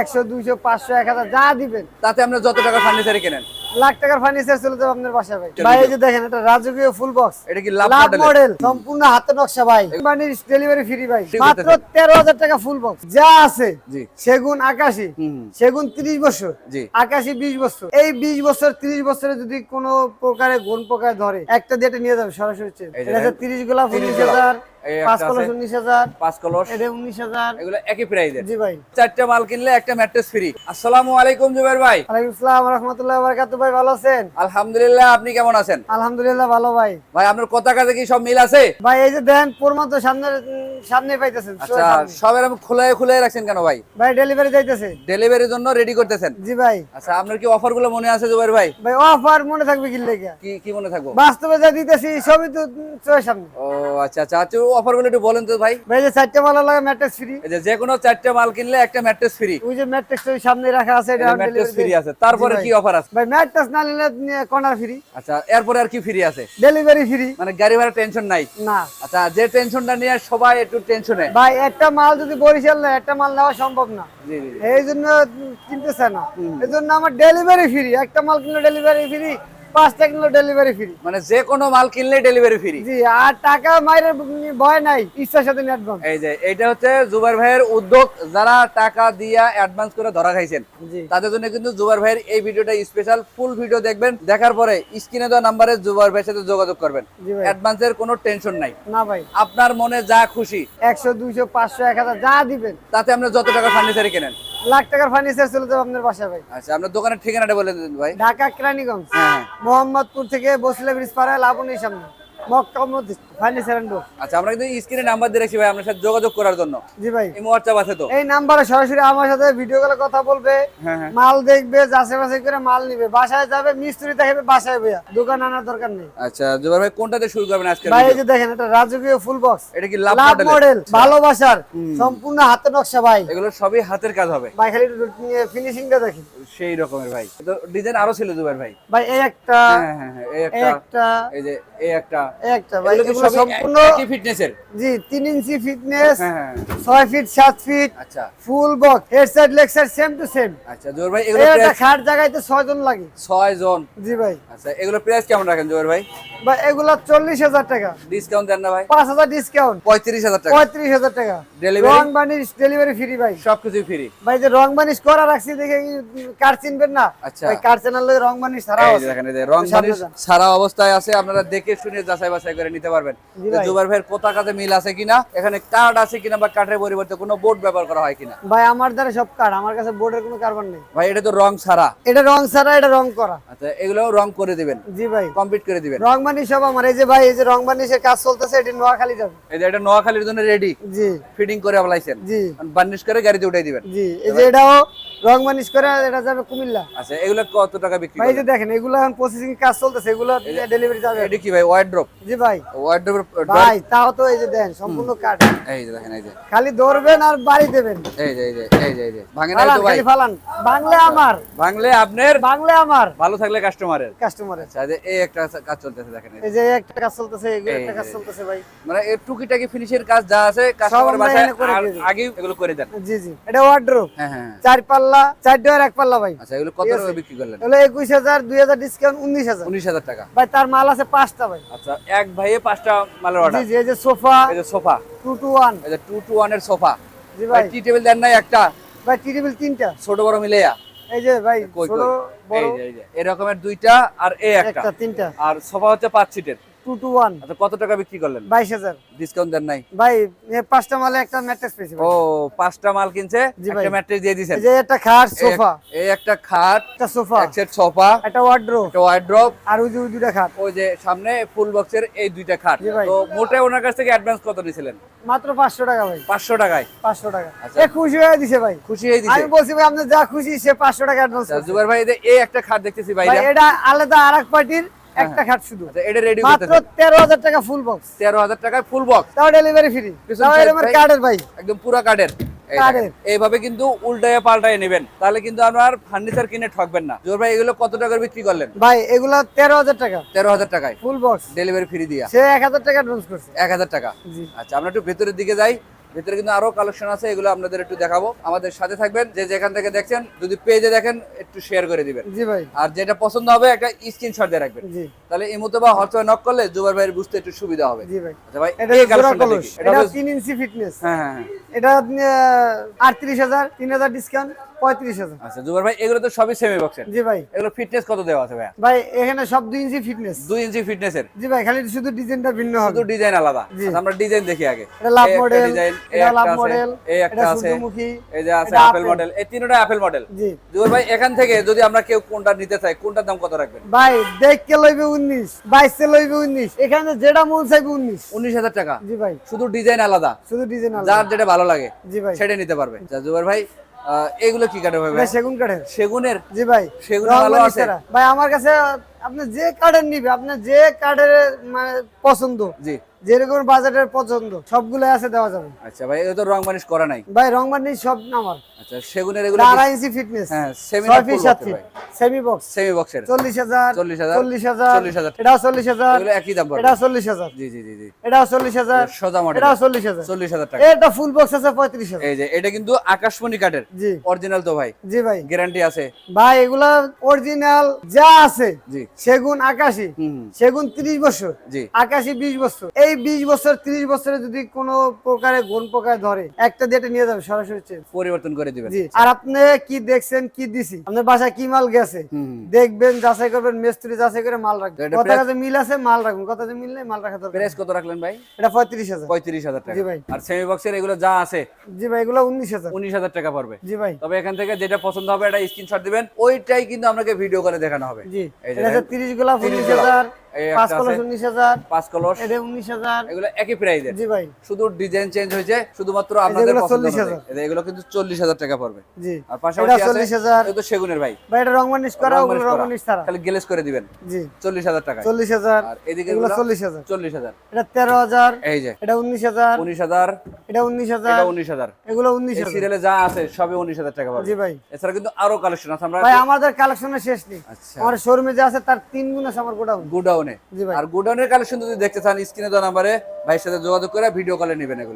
একশো দুইশো পাঁচশো এক হাজার যা দিবেন। তাতে আমরা যত টাকা ফার্নিচারে কেনেন। লাখ টাকার ফার্নিচার চলে যাবে আপনার বাসায় ভাই। ভাই এই যে দেখেন এটা রাজকীয় ফুল বক্স এটা কি লাভ মডেল সম্পূর্ণ হাতে নকশা ভাই। মানে ডেলিভারি ফ্রি ভাই। মাত্র বলতেছেন। তেরো হাজার টাকা ফুল বক্স যা আছে জি। সেগুন আকাশি। সেগুন তিরিশ বছর জি। আকাশি বিশ বছর। এই বিশ বছর তিরিশ বছরে যদি কোনো প্রকারে গুণ প্রকার ধরে একটা দিয়ে নিয়ে যাবে সরাসরি এটা তিরিশ গোলাপ 30 উনিশ গোলাপ। ভাই। চারটা মাল কিনলে একটা ম্যাট্রেস ফ্রি আসসালামু আলাইকুম জুবের ভাই। ওয়ালাইকুম আসসালাম রহমতুল্লাহ বারকাত ভাই ভালো আছেন? আলহামদুলিল্লাহ আপনি কেমন আছেন? আলহামদুলিল্লাহ ভালো ভাই। ভাই আপনার কথা কাজে কি সব মিল আছে? ভাই এই যে দেন প্রমাণ তো সামনে সামনে পাইতেছেন। আচ্ছা রাখছেন কেন ভাই? ভাই ডেলিভারি যাইতেছে। ডেলিভারির জন্য রেডি করতেছেন? জি ভাই। আচ্ছা আপনার কি অফারগুলো মনে আছে জুবের ভাই? ভাই অফার মনে থাকবে কি লেগে? কি কি মনে থাকব? বাস্তবে যা দিতেছি সবই তো চোখের সামনে। ও আচ্ছা আচ্ছা আচ্ছা অফারগুলো একটু বলেন তো ভাই। ভাই যে চারটে মালা লাগে ম্যাট্রেস ফ্রি এই যে যে কোনো চারটা মাল কিনলে একটা ম্যাট্রেস ফ্রি ওই যে ম্যাট্রেস সামনে রাখা আছে এটা ম্যাট্রেস ফ্রি আছে। তারপরে কি অফার আছে? ভাই ম্যাট্রেস না নিলে কর্নার ফ্রি আচ্ছা এরপরে আর কি ফ্রি আছে? ডেলিভারি ফ্রি মানে গাড়ি ভাড়া টেনশন নাই? না। আচ্ছা যে টেনশনটা নিয়ে সবাই একটু টেনশনে ভাই একটা মাল যদি বরিশাল না একটা মাল নেওয়া সম্ভব না। এই জন্য কিনতেছে না। এই জন্য আমার ডেলিভারি ফ্রি একটা মাল কিনলে ডেলিভারি ফ্রি পাঁচটা কিনলে ডেলিভারি ফ্রি মানে যে কোনো মাল কিনলে ডেলিভারি ফ্রি জি আর টাকা মাইরে ভয় নাই ইচ্ছার সাথে অ্যাডভান্স এই যে এটা হচ্ছে জুবাইর ভাইয়ের উদ্যোগ যারা টাকা দিয়া অ্যাডভান্স করে ধরা খাইছেন। তাদের জন্য কিন্তু জুবাইর ভাইয়ের এই ভিডিওটা স্পেশাল ফুল ভিডিও দেখবেন। দেখার পরে স্ক্রিনে দেওয়া নাম্বারে জুবাইর ভাইয়ের সাথে যোগাযোগ করবেন। অ্যাডভান্সের কোনো টেনশন নাই। না ভাই। আপনার মনে যা খুশি। একশো দুইশো পাঁচশো এক হাজার যা দিবেন। তাতে আমরা যত টাকা ফার্নিচারে কেনেন। লাখ টাকার ফার্নিচার চলে যাবে আপনার বাসায় ভাই। আচ্ছা আপনার দোকানের ঠিকানাটা বলে দিন ভাই। ঢাকা কেরানীগঞ্জ হ্যাঁ। মোহাম্মদপুর থেকে বসলে ব্রিজ পাড়ায় লাবণীর সামনে। আচ্ছা আমরা কিন্তু স্ক্রিনে নাম্বার দিয়ে রাখছি ভাই আপনার সাথে যোগাযোগ করার জন্য। জি ভাই। এই হোয়াটসঅ্যাপ আছে তো? এই নাম্বারে সরাসরি আমার সাথে ভিডিও কলে কথা বলবে হ্যাঁ হ্যাঁ। মাল দেখবে যাচাই বাছাই করে মাল নিবে। বাসায় যাবে মিস্ত্রি দেখাবে বাসায় দোকান আনার দরকার নেই। আচ্ছা জুবাইর ভাই কোনটাতে শুরু করবেন আজকে ভাই এই যে দেখেন এটা রাজকীয় ফুল বক্স এটা কি লাভ মডেল মডেল ভালোবাসার সম্পূর্ণ হাতে নকশা ভাই। এগুলো সবই হাতের কাজ হবে। ভাই খালি ফিনিশিংটা দেখেন। সেই রকমের ভাই। তো ডিজাইন আরও ছিল জুবাইর ভাই। ভাই এই একটা হ্যাঁ হ্যাঁ হ্যাঁ এই একটা। এই যে এই একটা। একটা ভাই এগুলো কি এগুলো সবই সম্পূর্ণ একই ফিটনেসের জি তিন ইঞ্চি ফিটনেস ফিট সাত ফিট আচ্ছা। Full box head side leg side same to same আচ্ছা জোর ভাই এগুলো একটা খাট জায়গাতে ছয় জন লাগে। ছয় জন। জি ভাই। আচ্ছা এগুলো প্রাইস কেমন রাখেন জোর ভাই? ভাই এগুলা চল্লিশ টাকা। ডিসকাউন্ট দেন না ভাই? পাঁচ হাজার ডিসকাউন্ট পঁয়ত্রিশ হাজার টাকা। পঁয়ত্রিশ হাজার টাকা। Delivery? রং বানিশ ডেলিভারি ফ্রি ভাই। সবকিছু ফ্রি ভাই যে রং বানিশ করা রাখছি দেখে কার চিনবেন না? আচ্ছা। ভাই কার চ্যানেল রং বানিশ ছাড়া এই যে আছে। দেখেন রং বানিশ যান। সারা অবস্থায় আছে আপনারা দেখে শুনে যাচাই বাছাই করে নিতে পারবেন। জি যে ভাই। জুবাইর ভাইয়ের পতাকাতে মিল আছে কিনা এখানে কার্ড আছে কিনা বা কাঠের পরিবর্তে কোনো বোর্ড ব্যবহার করা হয় কিনা? ভাই আমার দ্বারা সব কার আমার কাছে বোর্ডের কোনো কারবার নেই। ভাই এটা তো রং ছাড়া। এটা রং ছাড়া এটা রং করা। আচ্ছা এগুলো রং করে দিবেন। জি ভাই। কমপ্লিট করে দিবেন। রং বানিশ সব আমার। এই যে ভাই এই যে রং বানিশের কাজ চলতেছে এটা নোয়াখালী যাবে। এই যে এটা নোয়াখালীর জন্য রেডি জি। ফিটিং করে আলাইছেন। জি। বার্নিশ করে গাড়িতে উঠাই দিবেন। জি। এই যে এটাও এটা যাবে কুমিল্লা। আচ্ছা এগুলো কত টাকা বিক্রি ভাই যে দেখেন এগুলো এখন প্রসেসিং কাজ চলতেছে এগুলো ডেলিভারি যাবে। এটা কি ভাই ওয়ার্ড্রপ জি ভাই। ওয়ার্ড্রপ ভাই তাও তো এই যে দেন সম্পূর্ণ কাঠ। এই যে দেখেন এই যে। খালি ধরবেন আর বাড়ি দেবেন। এই যে এই যে এই যে এই যে। ভাঙে না তো ভাই? খালি ফালান। বাংলা আমার। ভাঙলে আপনার? বাংলা আমার। ভালো থাকলে কাস্টমারের কাস্টমারের আচ্ছা এই একটা কাজ চলতেছে দেখেন এই যে। একটা কাজ চলতেছে এগুলো একটা কাজ চলতেছে ভাই। মানে এই টুকিটাকি ফিনিশের কাজ যা আছে কাস্টমার বাসায়। আগেই এগুলো করে দেন। জি জি। এটা ওয়ার্ড্রোপ হ্যাঁ হ্যাঁ হ্যাঁ। চার পাল্লা চার ডোয়ার এক পাল্লা ভাই। আচ্ছা এগুলো কত টাকা বিক্রি করলেন? হলো একুশ হাজার দুই হাজার ডিসকাউন্ট উনিশ হাজার। উনিশ হাজার টাকা। ভাই তার মাল আছে পাঁচটা ভাই। আচ্ছা এক ভাইয়ে পাঁচটা মালের অর্ডার জি এই যে সোফা এই যে সোফা। টু টু ওয়ান এই যে টু টু ওয়ানের সোফা। জি ভাই। টি টেবিল দেন নাই একটা। ভাই টি টেবিল তিনটা। ছোট বড় মিলেয়া এই যে ভাই কই ছোট বড়। এই যে এরকমের দুইটা আর এ একটা। তিনটা। আর সোফা হচ্ছে পাঁচ সিটের টু টু ওয়ান আচ্ছা কত টাকা বিক্রি করলেন? বাইশ হাজার। ডিসকাউন্ট দেন নাই? ভাই পাঁচটা মালে একটা ম্যাট্রেস পেয়েছি ও পাঁচটা মাল কিনছে একটা ম্যাট্রেস দিয়ে দিছেন যে একটা খাট সোফা। এই একটা খাট একটা সোফা। এক সেট সোফা একটা ওয়ার্ড্রোপ একটা ওয়ার্ড্রপ আর ওই যে ওই দুটা খাট। ওই যে সামনে ফুল বক্সের এই দুইটা খাট। তো মোটে ওনার কাছ থেকে অ্যাডভান্স কত নিয়েছিলেন মাত্র পাঁচশো টাকা ভাই। পাঁচশো টাকায়? পাঁচশো টাকা। আচ্ছা। এ খুশি হয়ে দিছে ভাই। খুশি হয়ে দিছে। আমি বলছি ভাই আপনি যা খুশি সে পাঁচশো টাকা অ্যাডভান্স আচ্ছা, জুবাইর ভাই এই একটা খাট দেখতেছি ভাই এটা? আলাদা আর এক পার্টির একটা খাট শুধু। আচ্ছা এটা রেডি মাত্র করতেছে। তেরো হাজার টাকা ফুল বক্স তেরো হাজার টাকায় ফুল বক্স তাও ডেলিভারি ফ্রি তাও আমার কার্ডের ভাই। একদম পুরা। দেখেন, এইভাবে কিন্তু উল্টায় পাল্টায় নেবেন। তাহলে কিন্তু আপনার ফার্নিচার কিনে ঠকবেন না। জোর ভাই এগুলো কত টাকার বিক্রি করলেন? ভাই এগুলা তেরো হাজার টাকা। তেরো হাজার টাকায়। ফুল বক্স ডেলিভারি ফ্রি দিয়া। সে এক হাজার টাকা অ্যাডভান্স করছে। এক হাজার টাকা। আচ্ছা আমরা একটু ভেতরের দিকে যাই। ভিতরে কিন্তু আরও কালেকশন আছে এগুলো আপনাদের একটু দেখাবো। আমাদের সাথে থাকবেন যে যেখান থেকে দেখছেন যদি পেজে দেখেন একটু শেয়ার করে দিবেন। জি ভাই। আর যেটা পছন্দ হবে একটা স্ক্রিনশট দিয়ে রাখবেন। জি। তাহলে এই মতো বা হোয়াটসঅ্যাপে নক করলে জুবার ভাইয়ের বুঝতে একটু সুবিধা হবে। জি ভাই। আচ্ছা ভাই এটা দেখি। এটা এটা হচ্ছে- তিন ইঞ্চি ফিটনেস হ্যাঁ হ্যাঁ হ্যাঁ। এটা আটত্রিশ হাজার তিন হাজার ডিসকাউন্ট পঁয়ত্রিশ হাজার। আচ্ছা জুবার ভাই এগুলো তো সবই সেমি বক্সের জি ভাই। এগুলো ফিটনেস কত দেওয়া আছে ভাইয়া? ভাই এখানে সব দুই ইঞ্চি ফিটনেস দুই ইঞ্চি ফিটনেসের জি ভাই খালি শুধু ডিজাইনটা ভিন্ন হবে। শুধু ডিজাইন আলাদা। আচ্ছা, আমরা ডিজাইন দেখি আগে। এটা লাভ মডেল ডিজাইন এটা লাভ মডেল এই একটা আছে এই যে আছে আপেল। মডেল এই তিনটা আপেল মডেল জি। জুবার ভাই এখান থেকে যদি আমরা কেউ কোনটা নিতে চাই কোনটার দাম কত রাখবেন? ভাই দেখকে লইবে উনিশ বাইশে লইবে উনিশ এখানে যেটা মন চাইবে উনিশ। উনিশ হাজার টাকা। জি ভাই। শুধু ডিজাইন আলাদা। শুধু ডিজাইন যার যেটা ভালো লাগে জি ভাই। সেটা নিতে পারবে। আচ্ছা, ভাই এগুলো কি কাটে ভাই সেগুন কাঠের। সেগুনের? জি ভাই। সেগুন ভালো আছে? ভাই আমার কাছে আপনি যে কাঠের নিবে আপনার যে কাঠের মানে পছন্দ জি। যেরকম বাজেটের পছন্দ সবগুলো আছে দেওয়া যাবে। আচ্ছা ভাই এগুলো তো রং মানিশ করা নাই। ভাই রং বানিশ সব আমার। আচ্ছা সেগুনের এগুলো এটা আড়াই ইঞ্চি ফিটনেস হ্যাঁ সেমি ছয় ফিট সাত ফিট সেমি বক্স সেমি বক্সের চল্লিশ হাজার 40,000, চল্লিশ হাজার 40,000 এটাও চল্লিশ হাজার এগুলো একই দাম পড়বে। চল্লিশ হাজার। জি জি জি হাজার সোজা মডেল এটাও চল্লিশ হাজার। চল্লিশ হাজার টাকা। এটা ফুল বক্স আছে পঁয়ত্রিশ হাজার। এই যে এটা কিন্তু আকাশমণি কাঠের। জি। অরিজিনাল তো ভাই। জি ভাই। গ্যারান্টি আছে। ভাই এগুলা অরিজিনাল যা আছে জি। সেগুন আকাশি। সেগুন ত্রিশ বছর। জি। আকাশি বিশ বছর। এই বিশ বছর ত্রিশ বছরে যদি কোনো প্রকারে গুণ প্রকার ধরে একটা দিয়ে নিয়ে যাবে সরাসরি পরিবর্তন করে দিবেন। জি। আর আপনি কি দেখছেন কি দিছি? আপনার বাসায় কি মাল গেছে? হুম। দেখবেন যাচাই করবেন মিস্ত্রি যাচাই করে মাল রাখবেন। কথা কাছে মিল আছে মাল রাখবেন। কথা মিল নেই মাল রাখা দরকার প্রাইস কত রাখলেন ভাই? এটা পঁয়ত্রিশ হাজার। পঁয়ত্রিশ হাজার টাকা। জি ভাই। আর সেমি বক্সের এগুলো যা আছে জি ভাই এগুলো উনিশ হাজার। উনিশ হাজার টাকা পড়বে। জি ভাই। তবে এখান থেকে যেটা পছন্দ হবে এটা স্ক্রিনশট দিবেন। ওইটাই কিন্তু আপনাকে ভিডিও করে দেখানো হবে। জি। এই যে এটা তিরিশ গোলাপ 30 উনিশ গোলাপ। হাজার। পাঁচ কলস উনিশ হাজার পাঁচ কলস। এটা উনিশ হাজার। এগুলো একই প্রাইজের জি ভাই। শুধু ডিজাইন চেঞ্জ হয়েছে শুধুমাত্র আপনাদের যেগুলো পছন্দ 40,000 অনুযায়ী। এই যে এগুলো কিন্তু চল্লিশ হাজার টাকা পড়বে। জি। আর পাশাপাশি চল্লিশ হাজার। এগুলো সেগুনের ভাই। ভাই এটা রং মানিশ করা ওগুলো রং মানিশ ছাড়া। খালি গ্লেজ করে দিবেন। জি। চল্লিশ হাজার টাকা চল্লিশ হাজার। আর এদিকে এগুলো এগুলো চল্লিশ হাজার। চল্লিশ হাজার। এটা তেরো হাজার। এই যে। এটা উনিশ হাজার। উনিশ হাজার। এটা উনিশ হাজার। উনিশ হাজার। এগুলো উনিশ হাজার। সিরিয়ালে যা আছে সবই উনিশ হাজার টাকা পাবে জি ভাই। এছাড়া কিন্তু আরও কালেকশন আছে। আমরা ভাই আমাদের কালেকশনের শেষ নেই। আচ্ছা। আমার শোরুমে যে আছে তার তিন গুণ আছে আমার গোডাউন গোডাউনে ভাই। আর গোডাউনের কালেকশন যদি দেখতে চান স্ক্রিনে দেওয়া নাম্বারে ভাইয়ের সাথে যোগাযোগ করে ভিডিও কলে নেবেন এগুলো।